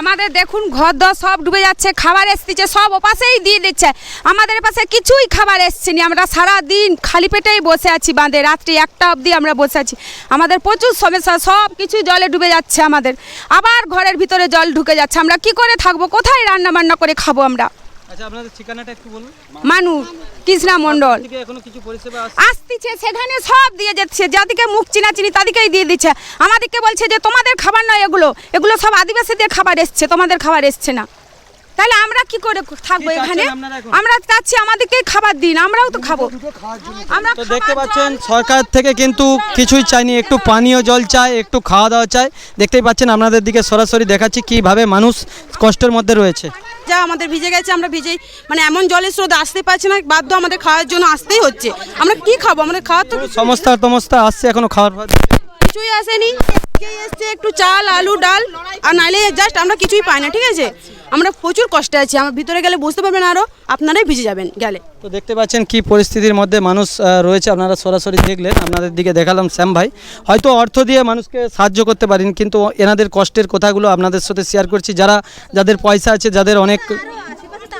আমাদের দেখুন ঘর দর সব ডুবে যাচ্ছে খাবার এসছে সব ওপাশেই দিয়ে দিচ্ছে। আমাদের পাশে কিছুই খাবার এসছে না আমরা সারা দিন খালি পেটেই বসে আছি বাঁধে রাত্রি একটা অবধি আমরা বসে আছি। আমাদের প্রচুর সমস্যা সব কিছু জলে ডুবে যাচ্ছে আমাদের। আবার ঘরের ভিতরে জল ঢুকে যাচ্ছে আমরা কি করে থাকব কোথায় রান্না বান্না করে খাব আমরা? আচ্ছা আপনাদের ঠিকানাটা একটু বলুন। মানুষ কৃষ্ণা মণ্ডল। আসতেছে সেখানে সব দিয়ে যাচ্ছে। যাদিকে মুখ চিনা চিনি তাদেরকেই দিয়ে দিচ্ছে। আমাদেরকে বলছে যে তোমাদের খাবার নয় এগুলো। এগুলো সব আদিবাসীদের খাবার এসছে তোমাদের খাবার এসছে না। তাহলে আমরা কি করে থাকব এখানে? আমরা চাচ্ছি আমাদেরকে খাবার দিন আমরাও তো খাব। আমরা তো দেখতে পাচ্ছেন সরকার থেকে কিন্তু কিছুই চাইনি একটু পানীয় জল চায় একটু খাওয়া দাওয়া চায় দেখতেই পাচ্ছেন আপনাদের দিকে সরাসরি দেখাচ্ছি কীভাবে মানুষ কষ্টের মধ্যে রয়েছে। যা আমাদের ভিজে গেছে আমরা ভিজেই মানে এমন জলের স্রোত আসতে পারছি না বাধ্য আমাদের খাওয়ার জন্য আসতেই হচ্ছে। আমরা কি খাব? আমাদের খাওয়ার তো সমস্যা টমস্তা আসছে এখনও খাওয়ার কিছুই আসেনি। এসছে একটু চাল আলু ডাল আর নাইলে জাস্ট আমরা কিছুই পাই না ঠিক আছে? আমরা প্রচুর কষ্টে আছি, আমার ভিতরে গেলে বুঝতে পারবেন আরও আপনারাই ভিজে যাবেন গেলে। তো দেখতে পাচ্ছেন কি পরিস্থিতির মধ্যে মানুষ রয়েছে, আপনারা সরাসরি দেখলেন, আপনাদের দিকে দেখালাম শ্যাম ভাই। হয়তো অর্থ দিয়ে মানুষকে সাহায্য করতে পারেন, কিন্তু এনাদের কষ্টের কথাগুলো আপনাদের সাথে শেয়ার করছি। যারা, যাদের পয়সা আছে, যাদের অনেক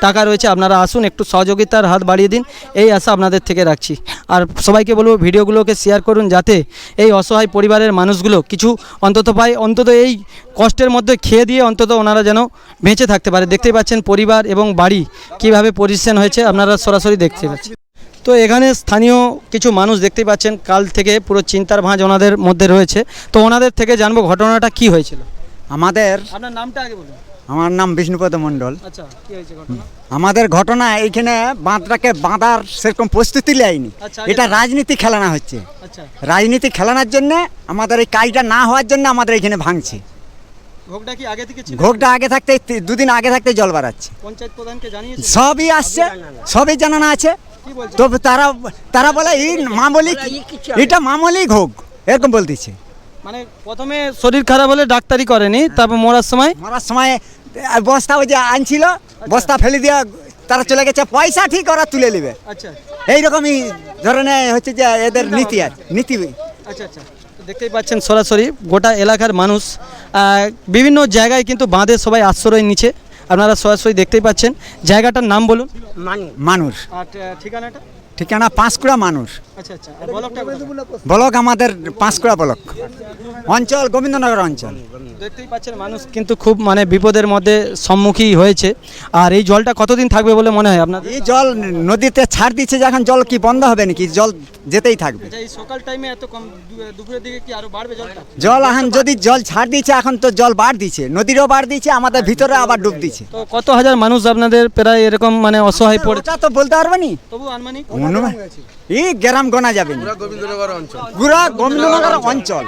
টাকা রয়েছে আপনারা আসুন একটু সহযোগিতার হাত বাড়িয়ে দিন এই আশা আপনাদের থেকে রাখছি। আর সবাইকে বলব ভিডিওগুলোকে শেয়ার করুন যাতে এই অসহায় পরিবারের মানুষগুলো কিছু অন্তত পায় অন্তত এই কষ্টের মধ্যে খেয়ে দিয়ে অন্তত ওনারা যেন বেঁচে থাকতে পারে। দেখতেই পাচ্ছেন পরিবার এবং বাড়ি কীভাবে পজিশন হয়েছে আপনারা সরাসরি দেখতে পাচ্ছেন। তো এখানে স্থানীয় কিছু মানুষ দেখতেই পাচ্ছেন কাল থেকে পুরো চিন্তার ভাঁজ ওনাদের মধ্যে রয়েছে। তো ওনাদের থেকে জানব ঘটনাটা কি হয়েছিল? আমাদের আপনার নামটা আগে বলুন। আমার নাম বিষ্ণুপদ মণ্ডল। আচ্ছা কি হয়েছে ঘটনা? আমাদের ঘটনা এইখানে বাঁধটাকে বাঁধার সেরকম প্রস্তুতি নেয়নি। আচ্ছা, এটা রাজনীতি খেলানো হচ্ছে। আচ্ছা। রাজনীতি খেলানোর জন্য আমাদের এই কাজটা না হওয়ার জন্য আমাদের এখানে ভাঙছে। ভোগটা আগে থেকে ঘোগটা আগে থাকতে দুদিন আগে থাকতে জল বাড়াচ্ছে। পঞ্চায়েত প্রধানকে জানিয়েছে সবই আসছে সবই জানানো আছে। কি তো তারা তারা বলে এই মামলি এটা মামলি ঘোগ এরকম বলতেছে। মানে প্রথমে শরীর খারাপ হলে ডাক্তারি করেনি তারপর মরার সময়? মরার সময় বস্তা ওই যে আনছিল বস্তা ফেলে দিয়ে তারা চলে গেছে পয়সা ঠিক ওরা তুলে নেবে। আচ্ছা। এইরকমই ধরনের হচ্ছে যে এদের নীতি আর নীতি। আচ্ছা আচ্ছা। দেখতেই পাচ্ছেন সরাসরি গোটা এলাকার মানুষ বিভিন্ন জায়গায় কিন্তু বাঁধে সবাই আশ্রয় নিচ্ছে। আপনারা সরাসরি দেখতেই পাচ্ছেন। জায়গাটার নাম বলুন। মানুষ। ঠিকানাটা? ঠিকানা পাঁশকুড়া মানুষ। আচ্ছা আচ্ছা? ব্লক আমাদের পাঁশকুড়া ব্লক। অঞ্চল গোবিন্দনগর অঞ্চল। দেখতেই পাচ্ছেন মানুষ কিন্তু খুব মানে বিপদের মধ্যে সম্মুখী হয়েছে। আর এই জলটা কতদিন থাকবে বলে মনে হয় আপনাদের? এই জল নদীতে ছাড় দিচ্ছে যখন জল কি বন্ধ হবে নাকি? জল যেতেই থাকবে। আচ্ছা সকাল টাইমে এত কম দুপুরের দিকে কি আরও বাড়বে জলটা? জল এখন যদি জল ছাড় দিচ্ছে এখন তো জল বাড় দিচ্ছে। নদীরও বাড় দিচ্ছে আমাদের ভিতরে আবার ডুব দিচ্ছে। তো কত হাজার মানুষ আপনাদের প্রায় এরকম মানে অসহায় পড়ে ওটা তো বলতে পারবে নি? তবু আনুমানিক? অনুমান এই গ্রাম গোনা যাবে। পুরা গোবিন্দনগর অঞ্চল।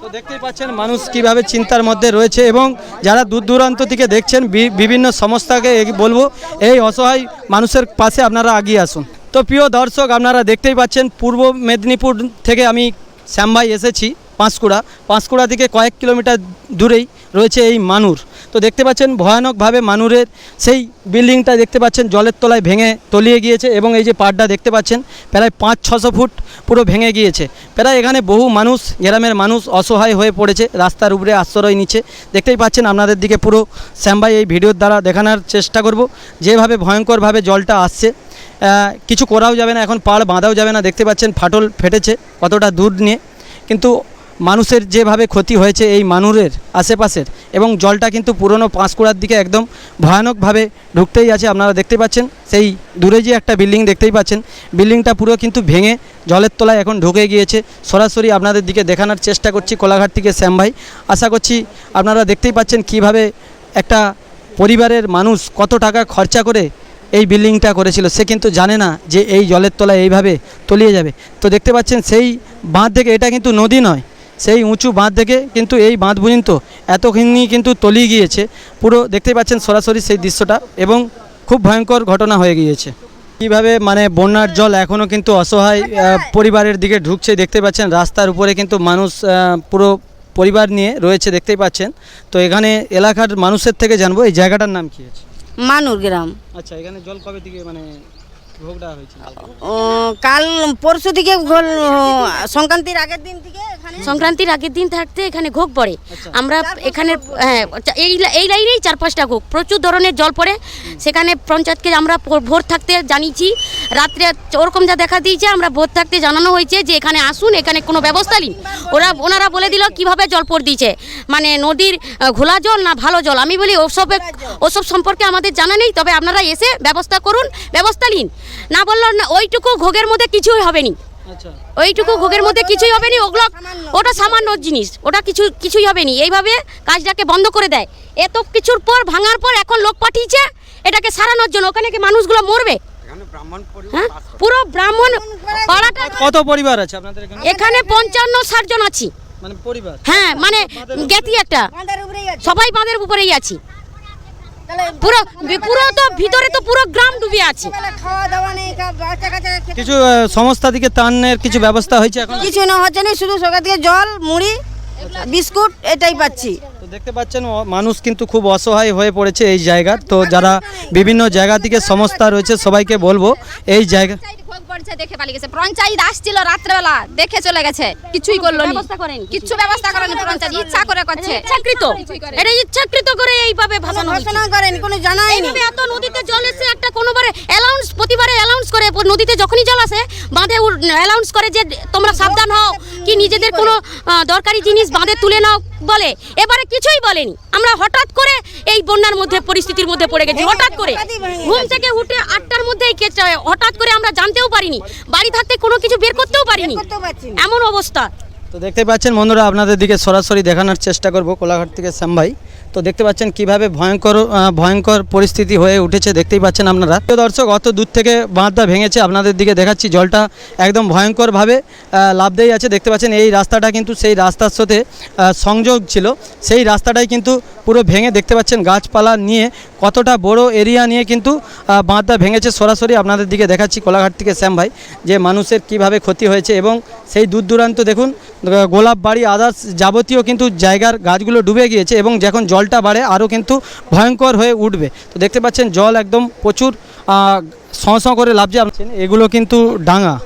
তো দেখতেই পাচ্ছেন মানুষ কীভাবে চিন্তার মধ্যে রয়েছে এবং যারা দূর দূরান্ত থেকে দেখছেন বি- বিভিন্ন সংস্থাকে বলব এই অসহায় মানুষের পাশে আপনারা আগিয়ে আসুন। তো প্রিয় দর্শক আপনারা দেখতেই পাচ্ছেন পূর্ব মেদিনীপুর থেকে আমি শ্যামভাই এসেছি। পাঁশকুড়া। পাঁশকুড়া থেকে কয়েক কিলোমিটার দূরেই রয়েছে এই মানুর। তো দেখতে পাচ্ছেন, ভয়ানকভাবে মানুরের সেই বিল্ডিংটা দেখতে পাচ্ছেন, জলের তলায় ভেঙে তলিয়ে গিয়েছে এবং এই যে পাড়টা দেখতে পাচ্ছেন, প্রায় পাঁচ, ছশো ফুট পুরো ভেঙে গিয়েছে। প্রায় এখানে বহু মানুষ, গ্রামের মানুষ অসহায় হয়ে পড়েছে, রাস্তার উপরে আশ্রয় নিচ্ছে। দেখতেই পাচ্ছেন, আপনাদের দিকে পুরো শ্যামভাই এই ভিডিওর দ্বারা দেখানোর চেষ্টা করব। যেভাবে ভয়ঙ্করভাবে জলটা আসছে কিছু করাও যাবে না, এখন পাড় বাঁধাও যাবে না। দেখতে পাচ্ছেন, ফাটল ফেটেছে কতটা দূর নিয়ে। কিন্তু মানুষের যেভাবে ক্ষতি হয়েছে এই মানুরের আশেপাশের, এবং জলটা কিন্তু পুরনো পাঁশকুড়ার দিকে একদম ভয়ানকভাবে ঢুকতেই আছে, আপনারা দেখতে পাচ্ছেন। সেই দূরে যে একটা বিল্ডিং দেখতেই পাচ্ছেন। বিল্ডিংটা পুরো কিন্তু ভেঙে জলের তলায় এখন ঢুকে গিয়েছে। সরাসরি আপনাদের দিকে দেখানোর চেষ্টা করছি কোলাঘাট থেকে শ্যাম ভাই। আশা করছি আপনারা দেখতেই পাচ্ছেন কীভাবে একটা পরিবারের মানুষ কত টাকা খরচা করে এই বিল্ডিংটা করেছিল। সে কিন্তু জানে না যে এই জলের তলায় এইভাবে তলিয়ে যাবে। তো দেখতে পাচ্ছেন সেই বাঁধ থেকে, এটা কিন্তু নদী নয় সেই উঁচু বাঁধ থেকে কিন্তু এই বাঁধ পর্যন্ত এতখানি কিন্তু তলিয়ে গিয়েছে। পুরো দেখতেই পাচ্ছেন সরাসরি সেই দৃশ্যটা এবং খুব ভয়ঙ্কর ঘটনা হয়ে গিয়েছে। কীভাবে মানে বন্যার জল এখনও কিন্তু অসহায় পরিবারের দিকে ঢুকছে দেখতে পাচ্ছেন। রাস্তার উপরে কিন্তু মানুষ পুরো পরিবার নিয়ে রয়েছে দেখতেই পাচ্ছেন। তো এখানে এলাকার মানুষের থেকে জানব এই জায়গাটার নাম কি আছে? মানুর গ্রাম। আচ্ছা এখানে জল কবে থেকে মানে কাল পরশু থেকে সংক্রান্তির আগের দিন থেকে এখানে? সংক্রান্তির আগের দিন থাকতে এখানে ঘোগ পড়ে। আমরা এখানে হ্যাঁ এই এই লাইনেই চার পাঁচটা ঘোগ প্রচুর ধরনের জল পড়ে। সেখানে পঞ্চায়েতকে আমরা ভোর থাকতে জানিয়েছি। রাত্রে ওরকম যা দেখা দিয়েছে আমরা ভোর থাকতে জানানো হয়েছে যে এখানে আসুন এখানে কোনো ব্যবস্থা নিন ওরা ওনারা বলে দিল কীভাবে জল পড় দিয়েছে। মানে নদীর ঘোলা জল না ভালো জল? আমি বলি ওসব ওসব সম্পর্কে আমাদের জানা নেই। তবে আপনারা এসে ব্যবস্থা করুন ব্যবস্থা নিন। না বলল না ওইটুকু ঘোগের মধ্যে কিছুই হবে নি আচ্ছা। ওইটুকু ভোগের মধ্যে কিছুই হবে না ওগুলো ওটা সামান্য জিনিস ওটা কিছু কিছুই হবে না এইভাবে কাজটাকে বন্ধ করে দেয়। এত কিছুর পর ভাঙার পর এখন লোক পাঠিয়েছে এটাকে সারানোর জন্য। ওখানে কি মানুষগুলো মরবে? হ্যাঁ? পুরো ব্রাহ্মণ পাড়াটা কত পরিবার আছে আপনাদের এখানে? এখানে পঞ্চান্ন ষাট জন আছি। মানে হ্যাঁ মানে জ্ঞাতি একটা। সবাই বাঁধের উপরেই আছি। পুরো পুরো তো ভিতরে তো পুরো গ্রাম ডুবে আছে। কিছু সংস্থা থেকে ত্রাণের কিছু ব্যবস্থা হয়েছে এখন? কিছু না হচ্ছে না শুধু সরকার থেকে জল মুড়ি বিস্কুট এটাই পাচ্ছি। তো দেখতে পাচ্ছেন মানুষ কিন্তু খুব অসহায় হয়ে পড়েছে এই জায়গার তো যারা বিভিন্ন জায়গা থেকে সংস্থা রয়েছে সবাইকে বলব এই জায়গা দেখে পালিয়ে গেছে। পঞ্চায়েত আসছিল রাত্রেবেলা দেখে চলে গেছে। কিছুই করল নি। ব্যবস্থা করেনি। কিচ্ছু ব্যবস্থা করেনি পঞ্চায়েত ইচ্ছা করে করছে। ইচ্ছাকৃত। এটা ইচ্ছাকৃত করে এইভাবে ভাসানো ঘোষণা করেন কোনো জানাই নেই এত নদীতে জল এসে একটা কোনোবারে অ্যালাউন্স প্রতিবারে অ্যালাউন্স করে নদীতে যখনই জল আসে বাঁধে অ্যালাউন্স করে যে তোমরা সাবধান হও কি নিজেদের কোনো দরকারি জিনিস বাঁধে তুলে নাও বলে। এবারে কিছুই বলেনি। আমরা হঠাৎ করে এই বন্যার মধ্যে পরিস্থিতির মধ্যে পড়ে গেছি। হঠাৎ করে। ঘুম থেকে উঠে আটটার মধ্যে এই কেসটা হঠাৎ করে আমরা জানতেও পারিনি। বাড়ি থাকতে কোনো কিছু বের করতেও পারিনি। এমন অবস্থা। তো দেখতে পাচ্ছেন বন্ধুরা আপনাদের দিকে সরাসরি দেখানোর চেষ্টা করব কোলাঘাট থেকে শ্যাম ভাই। তো দেখতে পাচ্ছেন কীভাবে ভয়ঙ্কর ভয়ঙ্কর পরিস্থিতি হয়ে উঠেছে, দেখতেই পাচ্ছেন আপনারা। তো দর্শক, অত দূর থেকে বাঁধটা ভেঙেছে, আপনাদের দিকে দেখাচ্ছি, জলটা একদম ভয়ঙ্করভাবে লাফদেই আছে। দেখতে পাচ্ছেন এই রাস্তাটা কিন্তু সেই রাস্তার সাথে সংযোগ ছিল। সেই রাস্তাটাই কিন্তু পুরো ভেঙে দেখতে পাচ্ছেন গাছপালা নিয়ে, কতটা বড় এরিয়া নিয়ে কিন্তু বাঁধটা ভেঙেছে। সরাসরি আপনাদের দিকে দেখাচ্ছি কোলাঘাট থেকে শ্যাম ভাই, যে মানুষের কীভাবে ক্ষতি হয়েছে এবং সেই দূর দূরান্ত দেখুন গোলাপ বাড়ি আদার্স যাবতীয় কিন্তু জায়গার গাছগুলো ডুবে গিয়েছে এবং যখন জলটা বাড়ে, আরও কিন্তু ভয়ঙ্কর হয়ে উঠবে। তো দেখতে পাচ্ছেন, জল একদম প্রচুর সঁ সঁ করে লাভছে আপনার- এগুলো কিন্তু ডাঙা।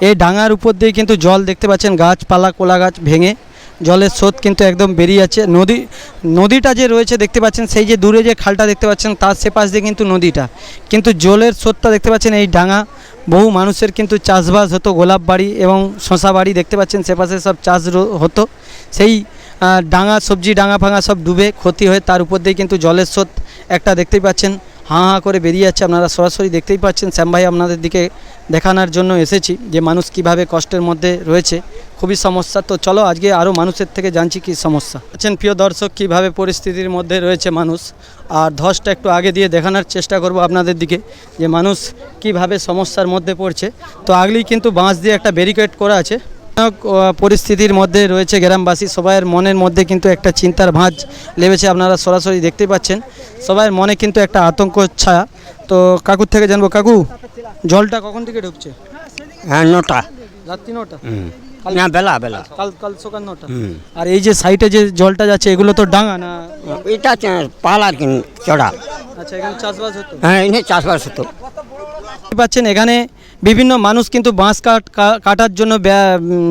এই ডাঙার উপর দিয়ে কিন্তু জল দেখতে পাচ্ছেন, গাছপালা কোলা গাছ ভেঙে জলের স্রোত কিন্তু একদম বেরিয়ে যাচ্ছে। নদী, নদীটা যে রয়েছে দেখতে পাচ্ছেন, সেই যে দূরে যে খালটা দেখতে পাচ্ছেন, তার সেপাশ দিয়ে কিন্তু নদীটা। কিন্তু জলের স্রোতটা দেখতে পাচ্ছেন, এই ডাঙা। বহু মানুষের কিন্তু চাষবাস হতো, গোলাপ বাড়ি এবং শশা বাড়ি দেখতে পাচ্ছেন, সেপাশে সব চাষ হতো। সেই ডাঙা সবজি, ডাঙা ফাঙা সব ডুবে ক্ষতি হয়ে তার উপর দিয়ে কিন্তু জলের স্রোত একটা দেখতেই পাচ্ছেন। হাঁ হাঁ করে বেরিয়ে যাচ্ছে। আপনারা সরাসরি দেখতেই পাচ্ছেন। শ্যাম ভাই আপনাদের দিকে দেখানোর জন্য এসেছি যে মানুষ কীভাবে কষ্টের মধ্যে রয়েছে। খুবই সমস্যা। তো চলো আজকে আরও মানুষের থেকে জানছি কি সমস্যা। আছেন প্রিয় দর্শক, কীভাবে পরিস্থিতির মধ্যে রয়েছে মানুষ। আর ধসটা একটু আগে দিয়ে দেখানোর চেষ্টা করব আপনাদের দিকে যে মানুষ কীভাবে সমস্যার মধ্যে পড়ছে। তো আগলেই কিন্তু বাঁশ দিয়ে একটা ব্যারিকেড করা আছে। পরিস্থিতির মধ্যে রয়েছে গ্রামবাসী। সবাইয়ের মনের মধ্যে কিন্তু একটা চিন্তার ভাঁজ লেবেছে আপনারা সরাসরি দেখতে পাচ্ছেন। সবাইয়ের মনে কিন্তু একটা আতঙ্ক ছায়া। তো কাকুর থেকে জানব কাকু জলটা কখন থেকে ঢুকছে? হ্যাঁ নটা। রাত্রি নটা? না বেলা বেলা। কাল কাল সকাল নটা। আর এই যে সাইডে যে জলটা যাচ্ছে এগুলো তো ডাঙা না? এটা পালার চড়া। আচ্ছা এখানে চাষবাস হতো? হ্যাঁ এনে চাষবাস হতো। পাচ্ছেন এখানে বিভিন্ন মানুষ কিন্তু বাঁশ কাট কাটার জন্য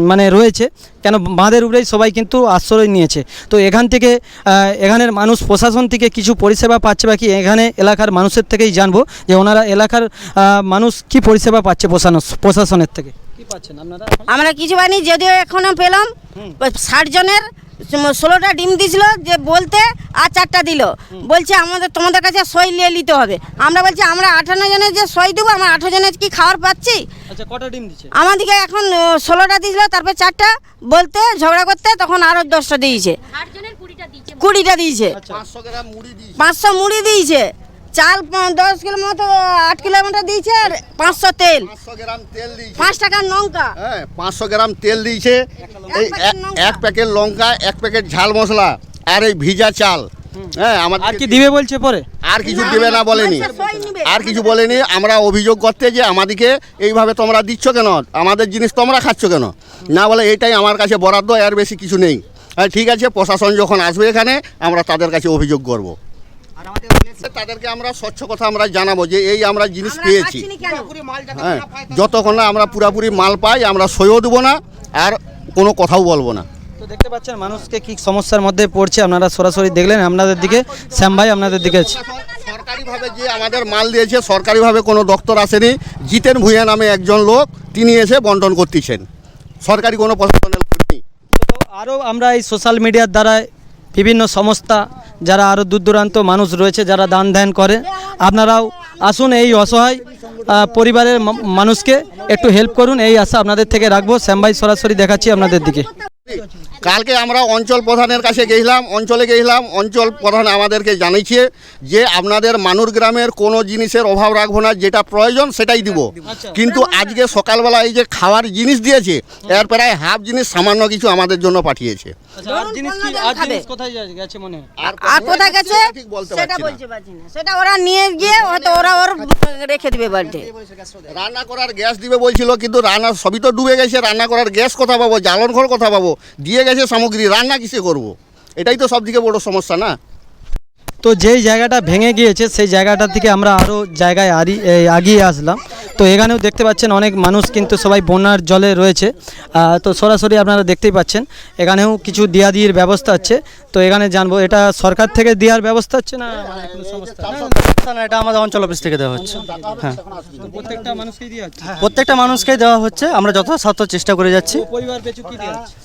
মানে রয়েছে কেন বাঁধের উপরেই সবাই কিন্তু আশ্রয় নিয়েছে। তো এখান থেকে এখানের মানুষ প্রশাসন থেকে কিছু পরিষেবা পাচ্ছে বা কি এখানে এলাকার মানুষের থেকেই জানব যে ওনারা এলাকার মানুষ কি পরিষেবা পাচ্ছে প্রশাসন প্রশাসনের থেকে। কি পাচ্ছেন আপনারা? আমরা কিছু পাইনি যদিও এখনও পেলাম। ষাট জনের ষোলোটা ডিম দিছিল যে বলতে আর চারটা দিল। বলছে আমাদের তোমাদের কাছে সই নিয়ে নিতে হবে। আমরা বলছি আমরা আঠান্ন জনের যে সই দেবো আমরা আঠারো জনের কি খাবার পাচ্ছি? আচ্ছা কটা ডিম দিচ্ছে আমাদেরকে এখন ষোলোটা দিয়েছিল তারপর চারটা বলতে ঝগড়া করতে তখন আরও দশটা দিয়েছে। কুড়িটা দিয়েছে। আচ্ছা। পাঁচশো মুড়ি দিয়েছে। চাল দশ কিলো মতো আট কিলোমিটার দিয়েছে আর পাঁচশো তেল। তেল পাঁচ টাকার লঙ্কা। হ্যাঁ পাঁচশো গ্রাম তেল দিয়েছে। এই এক- এক প্যাকেট লঙ্কা এক প্যাকেট ঝাল মশলা আর এই ভিজা চাল। হ্যাঁ আমাদের আর কি দিবে বলছে পরে? আর কিছু দেবে না বলেনি। আর কিছু বলেনি। আমরা অভিযোগ করতে যে আমাদেরকে এইভাবে তোমরা দিচ্ছ কেন? আমাদের জিনিস তোমরা খাচ্ছ কেন? না বলে এইটাই আমার কাছে বরাদ্দ এর বেশি কিছু নেই। আর ঠিক আছে প্রশাসন যখন আসবে এখানে আমরা তাদের কাছে অভিযোগ করব। তাদেরকে আমরা স্বচ্ছ কথা আমরা জানাব যে এই আমরা জিনিস পেয়েছি। হ্যাঁ যতক্ষণ না আমরা পুরাপুরি মাল পাই আমরা সইও দেবো না আর কোনো কথাও বলব না। তো দেখতে পাচ্ছেন মানুষকে কি সমস্যার মধ্যে পড়ছে আপনারা সরাসরি দেখলেন আপনাদের দিকে শ্যাম ভাই আপনাদের দিকে সরকারিভাবে যে আমাদের মাল দিয়েছে সরকারিভাবে কোনো দপ্তর আসেনি। জিতেন ভূঁইয়া নামে একজন লোক তিনি এসে বন্টন করতেছেন। সরকারি কোনো প্রশাসনের লোক নেই। আরও আমরা এই সোশ্যাল মিডিয়ার দ্বারা বিভিন্ন সংস্থা যারা আরও দূর দূরান্ত মানুষ রয়েছে যারা দান ধ্যান করে আপনারাও আসুন এই অসহায় পরিবারের মানুষকে একটু হেল্প করুন এই আশা আপনাদের থেকে রাখব। শ্যামভাই সরাসরি দেখাচ্ছি আপনাদের দিকে। কালকে আমরা অঞ্চল প্রধানের কাছে গেছিলাম অঞ্চলে গেছিলাম অঞ্চল প্রধান আমাদেরকে জানিয়েছে যে আপনাদের মানুর গ্রামের কোনো জিনিসের অভাব রাখব না যেটা প্রয়োজন সেটাই দিব। কিন্তু আজকে সকালবেলা এই যে খাওয়ার জিনিস দিয়েছে এর প্রায় হাফ জিনিস সামান্য কিছু আমাদের জন্য পাঠিয়েছে। আচ্ছা আর জিনিস কি আর জিনিস কোথায় গেছে? আর কোথায় গেছে ঠিক বলতে সেটা বলতে পারছি না। সেটা ওরা নিয়ে গিয়ে হয়তো ওরা ওর রেখে দিবে বাড়িতে। রান্না করার গ্যাস দিবে বলছিল কিন্তু রান্না সবই তো ডুবে গেছে রান্না করার গ্যাস কথা পাবো জ্বালন ঘর কথা পাবো দিয়ে গেছে সামগ্রী রান্না কিসে করব। এটাই তো সব থেকে বড় সমস্যা না? তো যেই জায়গাটা ভেঙে গিয়েছে সেই জায়গাটা থেকে আমরা আরও জায়গায় আরি আগিয়ে আসলাম। তো এখানেও দেখতে পাচ্ছেন অনেক মানুষ কিন্তু সবাই বন্যার জলে রয়েছে। তো সরাসরি আপনারা দেখতেই পাচ্ছেন এখানেও কিছু দিয়াদির ব্যবস্থা আছে। তো এখানে জানব এটা সরকার থেকে দেওয়ার ব্যবস্থা হচ্ছে না এটা আমাদের অঞ্চল অফিস থেকে দেওয়া হচ্ছে। হ্যাঁ। প্রত্যেকটা মানুষকেই দেওয়া হচ্ছে? প্রত্যেকটা মানুষকেই দেওয়া হচ্ছে আমরা যথাসাধ্য চেষ্টা করে যাচ্ছি। পেছু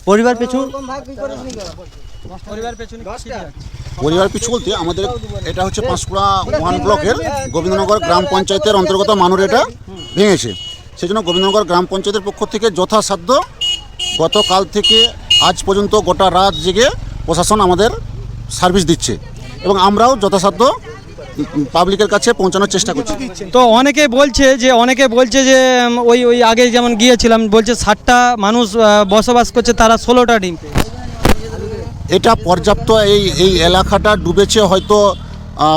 পরিবার পিছু পরিবার পিছু বলতে আমাদের এটা হচ্ছে পাঁশকুড়া ওয়ান ব্লকের গোবিন্দনগর গ্রাম পঞ্চায়েতের অন্তর্গত মানুর এটা ভেঙেছে। সেই জন্য গোবিন্দনগর গ্রাম পঞ্চায়েতের পক্ষ থেকে যথাসাধ্য গতকাল থেকে আজ পর্যন্ত গোটা রাত জেগে প্রশাসন আমাদের সার্ভিস দিচ্ছে এবং আমরাও যথাসাধ্য পাবলিকের কাছে পৌঁছানোর চেষ্টা করছি। তো অনেকে বলছে যে অনেকে বলছে যে ওই ওই আগে যেমন গিয়েছিলাম বলছে ষাটটা মানুষ বসবাস করছে তারা ষোলোটা ডিম। এটা পর্যাপ্ত এই এই এলাকাটা ডুবেছে হয়তো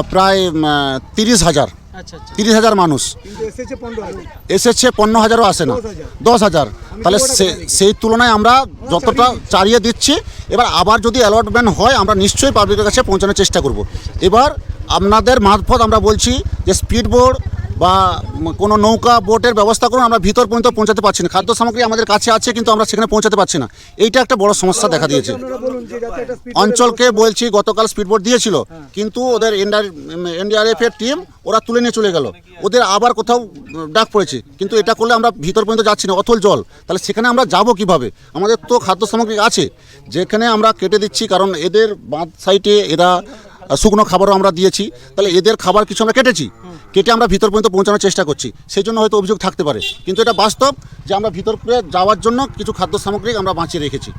প্রায় তিরিশ হাজার। আচ্ছা আচ্ছা। তিরিশ হাজার মানুষ। এসেছে পনেরো হাজারও আসে না। দশ হাজার। তাহলে সে- সেই তুলনায় আমরা যতটা চালিয়ে দিচ্ছি এবার আবার যদি অ্যালটমেন্ট হয় আমরা নিশ্চয়ই পাবলিকের কাছে পৌঁছানোর চেষ্টা করব। এবার আপনাদের মারফত আমরা বলছি যে স্পিড বোর্ড বা কোনো নৌকা বোটের ব্যবস্থা করুন আমরা ভিতর পর্যন্ত পৌঁছাতে পারছি না। খাদ্য সামগ্রী আমাদের কাছে আছে কিন্তু আমরা সেখানে পৌঁছাতে পারছি না। এইটা একটা বড় সমস্যা দেখা দিয়েছে। অঞ্চলকে বলছি গতকাল স্পিডবোট দিয়েছিল কিন্তু ওদের এনডিআরএফ এর টিম ওরা তুলে নিয়ে চলে গেল। ওদের আবার কোথাও ডাক পড়েছে। কিন্তু এটা করলে আমরা ভিতর পর্যন্ত যাচ্ছি না অথল জল। তাহলে সেখানে আমরা যাব কীভাবে? আমাদের তো খাদ্য সামগ্রী আছে। যেখানে আমরা কেটে দিচ্ছি কারণ এদের বাঁধ সাইডে এরা শুকনো খাবারও আমরা দিয়েছি। তাহলে এদের খাবার কিছু আমরা কেটেছি। কেটে আমরা ভিতর পর্যন্ত পৌঁছানোর চেষ্টা করছি। সেই জন্য হয়তো অভিযোগ থাকতে পারে। কিন্তু এটা বাস্তব যে আমরা ভিতর যাওয়ার জন্য কিছু খাদ্য সামগ্রী আমরা বাঁচিয়ে রেখেছি।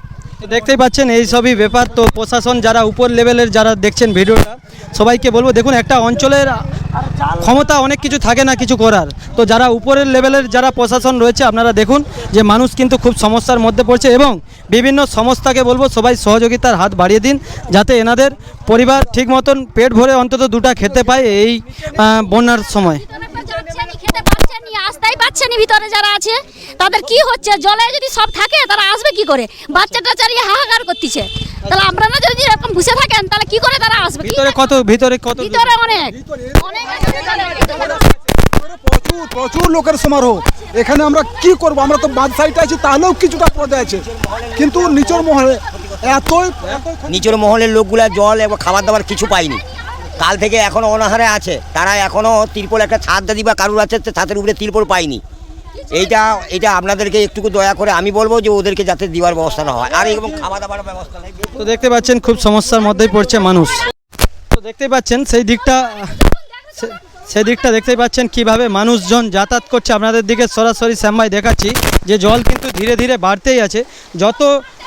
দেখতেই পাচ্ছেন, এই সবই ব্যাপার। তো প্রশাসন যারা উপর লেভেলের যারা দেখছেন ভিডিওটা, সবাইকে বলব, দেখুন, একটা অঞ্চলের ক্ষমতা অনেক কিছু থাকে না কিছু করার। তো যারা উপরের লেভেলের যারা প্রশাসন রয়েছে, আপনারা দেখুন যে মানুষ কিন্তু খুব সমস্যার মধ্যে পড়ছে এবং বিভিন্ন সংস্থাকে বলব, সবাই সহযোগিতার হাত বাড়িয়ে দিন, যাতে এনাদের পরিবার ঠিক মতন পেট ভরে অন্তত দুটা খেতে পায় এই বন্যার সময়। পারছে নি, আসতেই পারছে নি ভিতরে যারা আছে তাদের কি হচ্ছে? জলে যদি সব থাকে তারা আসবে কি করে? বাচ্চা টাচ্চারিয়ে হাহাকার করতেছে। তাহলে আপনারা যদি এরকম বসে থাকেন তাহলে কি করে তারা আসবে? কি ভিতরে কত ভিতরে কত ভিতরে অনেক। অনেক প্রচুর প্রচুর লোকের সমারোহ। এখানে আমরা কি করব? আমরা তো বাদ সাইডে আছি তাহলেও কিছুটা পদে আছে। কিন্তু নিচের মহলে এতই নিচের মহলের লোকগুলা জল এবং খাবার দাবার কিছু পায়নি। কাল থেকে এখনও অনাহারে আছে। তারা এখনও তিরপল একটা ছাদ দাদি বা কারুর আছে ছাদের উপরে তিরপল পায়নি। এইটা এটা আপনাদেরকে একটুকু দয়া করে আমি বলব যে ওদেরকে যাতে দেওয়ার ব্যবস্থাটা হয়। আর এবং খাওয়া দাওয়ার ব্যবস্থা নেই। তো দেখতে পাচ্ছেন খুব সমস্যার মধ্যেই পড়ছে মানুষ। তো দেখতে পাচ্ছেন সেই দিকটা সেই দিকটা দেখতে পাচ্ছেন কীভাবে মানুষজন যাতায়াত করছে। আপনাদের দিকে সরাসরি শ্যামভাই দেখাচ্ছি যে জল কিন্তু ধীরে ধীরে বাড়তেই আছে। যত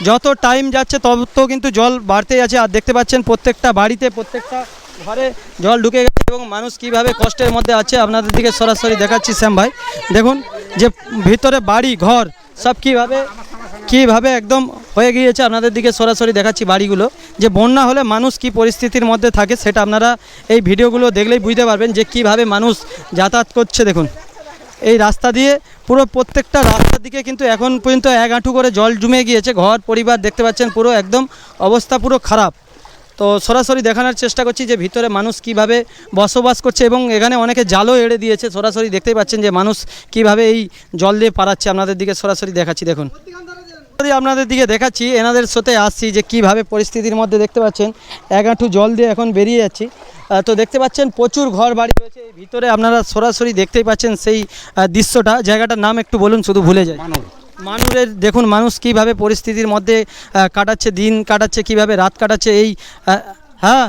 যত টাইম যাচ্ছে, তত কিন্তু জল বাড়তেই আছে। আর দেখতে পাচ্ছেন প্রত্যেকটা বাড়িতে প্রত্যেকটা ঘরে জল ঢুকে গেছে এবং মানুষ কীভাবে কষ্টের মধ্যে আছে আপনাদের দিকে সরাসরি দেখাচ্ছি, শ্যাম ভাই। দেখুন যে ভিতরে বাড়ি, ঘর, সব কীভাবে, কীভাবে একদম হয়ে গিয়েছে আপনাদের দিকে সরাসরি দেখাচ্ছি বাড়িগুলো। যে বন্যা হলে মানুষ কি পরিস্থিতির মধ্যে থাকে সেটা আপনারা এই ভিডিওগুলো দেখলেই বুঝতে পারবেন যে কীভাবে মানুষ যাতায়াত করছে, দেখুন। এই রাস্তা দিয়ে পুরো প্রত্যেকটা রাস্তার দিকে কিন্তু এখন পর্যন্ত এক হাঁটু করে জল জমে গিয়েছে, ঘর, পরিবার দেখতে পাচ্ছেন পুরো একদম অবস্থা পুরো খারাপ। তো সরাসরি দেখানোর চেষ্টা করছি যে ভিতরে মানুষ কীভাবে বসবাস করছে এবং এখানে অনেকে জালও এড়ে দিয়েছে। সরাসরি দেখতেই পাচ্ছেন যে মানুষ কীভাবে এই জল দিয়ে পারাচ্ছে আপনাদের দিকে সরাসরি দেখাচ্ছি, দেখুন। আপনাদের দিকে দেখাচ্ছি, এনাদের সাথে আসছি যে কীভাবে পরিস্থিতির মধ্যে দেখতে পাচ্ছেন। এক হাঁটু জল দিয়ে এখন বেরিয়ে যাচ্ছি। তো দেখতে পাচ্ছেন প্রচুর ঘর বাড়ি রয়েছে ভিতরে আপনারা সরাসরি দেখতেই পাচ্ছেন সেই দৃশ্যটা। জায়গাটার নাম একটু বলুন, শুধু ভুলে যায় মানুষের, দেখুন মানুষ কীভাবে পরিস্থিতির মধ্যে কাটাচ্ছে, দিন কাটাচ্ছে, কীভাবে রাত কাটাচ্ছে, এই হ্যাঁ?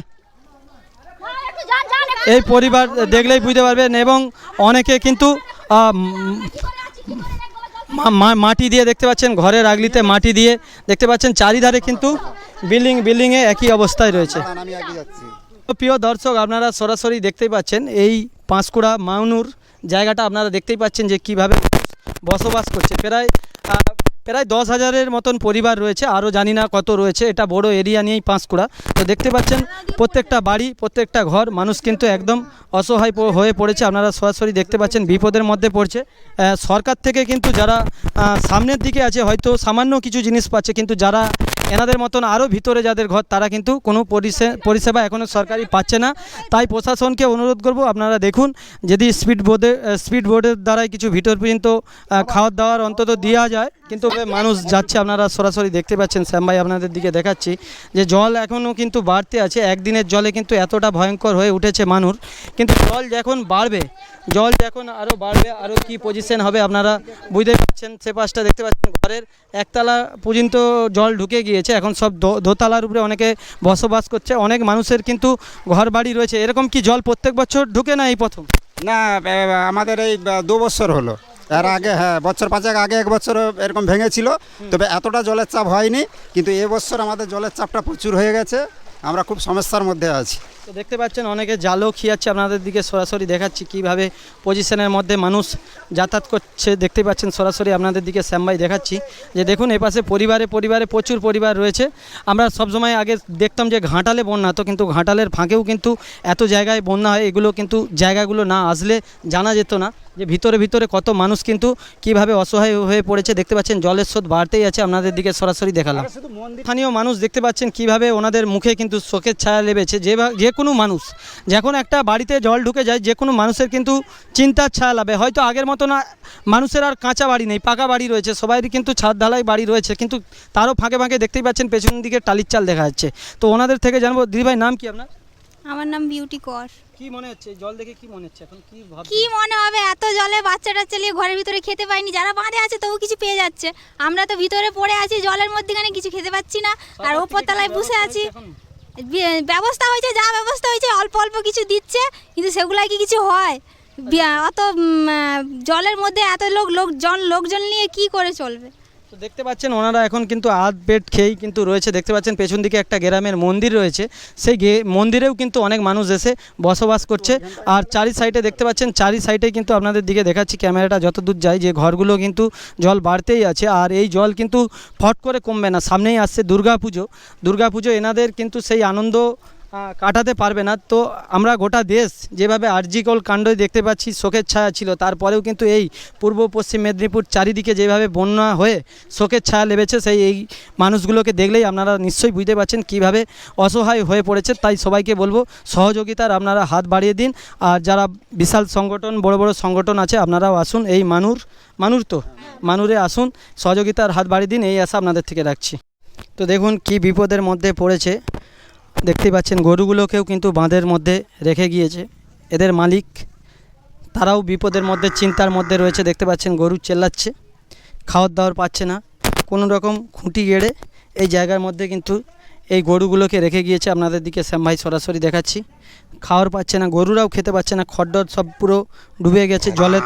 এই পরিবার দেখলেই বুঝতে পারবেন এবং অনেকে কিন্তু মাটি দিয়ে দেখতে পাচ্ছেন, ঘরের আগলিতে মাটি দিয়ে দেখতে পাচ্ছেন, চারিধারে কিন্তু বিল্ডিং, বিল্ডিংয়ে একই অবস্থায় রয়েছে। প্রিয় দর্শক, আপনারা সরাসরি দেখতেই পাচ্ছেন, এই পাঁশকুড়া মাউনুর জায়গাটা আপনারা দেখতেই পাচ্ছেন যে কীভাবে বসবাস করছে। প্রায় প্রায় দশ হাজারের মতন পরিবার রয়েছে, আরও জানি না কত রয়েছে, এটা বড় এরিয়া নিয়েই পাঁশকুড়া। তো দেখতে পাচ্ছেন, প্রত্যেকটা বাড়ি, প্রত্যেকটা ঘর, মানুষ কিন্তু একদম অসহায় হয়ে পড়েছে, আপনারা সরাসরি দেখতে পাচ্ছেন, বিপদের মধ্যে পড়ছে। সরকার থেকে কিন্তু যারা সামনের দিকে আছে, হয়তো সামান্য কিছু জিনিস পাচ্ছে, কিন্তু যারা এনাদের মতন আরও ভিতরে যাদের ঘর, তারা কিন্তু কোনো পরিষে- পরিষেবা এখনও সরকারি পাচ্ছে না। তাই প্রশাসনকে অনুরোধ করব, আপনারা দেখুন, যদি স্পিড বোর্ডে স্পিড বোর্ডের দ্বারাই কিছু ভিতর পর্যন্ত খাওয়ার দাওয়ার অন্তত দেওয়া যায় কিন্তু মানুষ যাচ্ছে, আপনারা সরাসরি দেখতে পাচ্ছেন, শ্যাম ভাই আপনাদের দিকে দেখাচ্ছি যে জল এখনও কিন্তু বাড়তে আছে, একদিনের জলে কিন্তু এতটা ভয়ঙ্কর হয়ে উঠেছে মানুষ, কিন্তু জল যখন বাড়বে, জল যখন আরও বাড়বে আরও কি পজিশন হবে আপনারা বুঝতে পারছেন? সে পাশটা দেখতে পাচ্ছেন, ঘরের একতলা পর্যন্ত জল ঢুকে গিয়েছে, এখন সব দোতলার উপরে অনেকে বসবাস করছে, অনেক মানুষের কিন্তু ঘর বাড়ি রয়েছে, এরকম কি জল প্রত্যেক বছর ঢুকে না এই প্রথম? না আমাদের এই দু বছর হলো। এর আগে হ্যাঁ বছর পাঁচেক আগে এক বছর এরকম ভেঙেছিল তবে এতটা জলের চাপ হয়নি কিন্তু এবছর আমাদের জলের চাপটা প্রচুর হয়ে গেছে আমরা খুব সমস্যার মধ্যে আছি। তো দেখতে পাচ্ছেন অনেকে জালও খিয়াচ্ছে আপনাদের দিকে সরাসরি দেখাচ্ছি কীভাবে পজিশনের মধ্যে মানুষ যাতায়াত করছে। দেখতে পাচ্ছেন সরাসরি আপনাদের দিকে শ্যামবাই দেখাচ্ছি। যে দেখুন এপাশে পরিবারে পরিবারে প্রচুর পরিবার রয়েছে। আমরা সবসময় আগে দেখতাম যে ঘাটালে বন্যা হতো কিন্তু ঘাটালের ফাঁকেও কিন্তু এত জায়গায় বন্যা হয় এগুলো কিন্তু জায়গাগুলো না আসলে জানা যেত না। যে ভিতরে ভিতরে কত মানুষ কিন্তু কীভাবে অসহায় হয়ে পড়েছে দেখতে পাচ্ছেন জলের স্রোত বাড়তেই আছে আপনাদের দিকে সরাসরি দেখালাম। স্থানীয় মানুষ দেখতে পাচ্ছেন কীভাবে ওনাদের মুখে কিন্তু শোকের ছায়া লেবেছে যে যে কোনো মানুষ যখন একটা বাড়িতে জল ঢুকে যায় যে কোনো মানুষের কিন্তু চিন্তার ছায়া লাভে হয়তো আগের মতো না মানুষের আর কাঁচা বাড়ি নেই পাকা বাড়ি রয়েছে সবাইরই কিন্তু ছাদ ঢালাই বাড়ি রয়েছে কিন্তু তারও ফাঁকে ফাঁকে দেখতেই পাচ্ছেন পেছন দিকে টালির চাল দেখা যাচ্ছে। তো ওনাদের থেকে জানব দিদিভাই নাম কি আপনার? আমার নাম বিউটি কর। কি মনে হচ্ছে? জল দেখে কি মনে হচ্ছে? এখন কি ভাব কি মনে হবে? এত জলে বাচ্চা টাচ্চা নিয়ে ঘরের ভিতরে খেতে পাইনি যারা বাঁধে আছে তবু কিছু পেয়ে যাচ্ছে। আমরা তো ভিতরে পড়ে আছি জলের মধ্যেখানে কিছু খেতে পাচ্ছি না। আর ওপর তলায় বসে আছি। ব্যবস্থা হয়েছে, যা ব্যবস্থা হয়েছে, অল্প অল্প কিছু দিচ্ছে, কিন্তু সেগুলাই কি কিছু হয়? অত জলের মধ্যে এত লোক লোকজন লোকজন নিয়ে কি করে চলবে? তো দেখতে পাচ্ছেন ওনারা এখন কিন্তু আধ পেট খেয়েই কিন্তু রয়েছে। দেখতে পাচ্ছেন পেছন দিকে একটা গ্রামের মন্দির রয়েছে। সেই মন্দিরেও কিন্তু অনেক মানুষ এসে বসবাস করছে। আর চারি সাইডে দেখতে পাচ্ছেন, চারি সাইডে কিন্তু আপনাদের দিকে দেখাচ্ছি, ক্যামেরাটা যত দূর যায় যে ঘরগুলো কিন্তু জল বাড়তেই আছে। আর এই জল কিন্তু ফট করে কমবে না, সামনেই আসছে দুর্গা পুজো দুর্গা পুজো এনাদের কিন্তু সেই আনন্দ কাটাতে পারবে না। তো আমরা গোটা দেশ যেভাবে আর্জিকল কাণ্ড দেখতে পাচ্ছি, শোকের ছায়া ছিল, তারপরেও কিন্তু এই পূর্ব পশ্চিম মেদিনীপুর চারিদিকে যেভাবে বন্যা হয়ে শোকের ছায়া লেবেছে, সেই এই মানুষগুলোকে দেখলেই আপনারা নিশ্চয়ই বুঝতে পারছেন কীভাবে অসহায় হয়ে পড়েছে। তাই সবাইকে বলব, সহযোগিতার আপনারা হাত বাড়িয়ে দিন। আর যারা বিশাল সংগঠন, বড় বড় সংগঠন আছে, আপনারাও আসুন। এই মানুর মানুর তো, মানুরে আসুন। সহযোগিতার হাত বাড়িয়ে দিন, এই আশা আপনাদের থেকে রাখছি। তো দেখুন কি বিপদের মধ্যে পড়েছে। দেখতেই পাচ্ছেন, গরুগুলোকেও কিন্তু বাঁধের মধ্যে রেখে গিয়েছে। এদের মালিক, তারাও বিপদের মধ্যে, চিন্তার মধ্যে রয়েছে, দেখতে পাচ্ছেন, গরু চেল্লাচ্ছে, খাওয়ার দাওয়ার পাচ্ছে না। কোনো রকম খুঁটি গেড়ে এই জায়গার মধ্যে কিন্তু এই গরুগুলোকে রেখে গিয়েছে। আপনাদের দিকে শ্যাম ভাই সরাসরি দেখাচ্ছি। খাওয়ার পাচ্ছে না, গরুরাও খেতে পাচ্ছে না, খড়ডর সব পুরো ডুবে গেছে জলের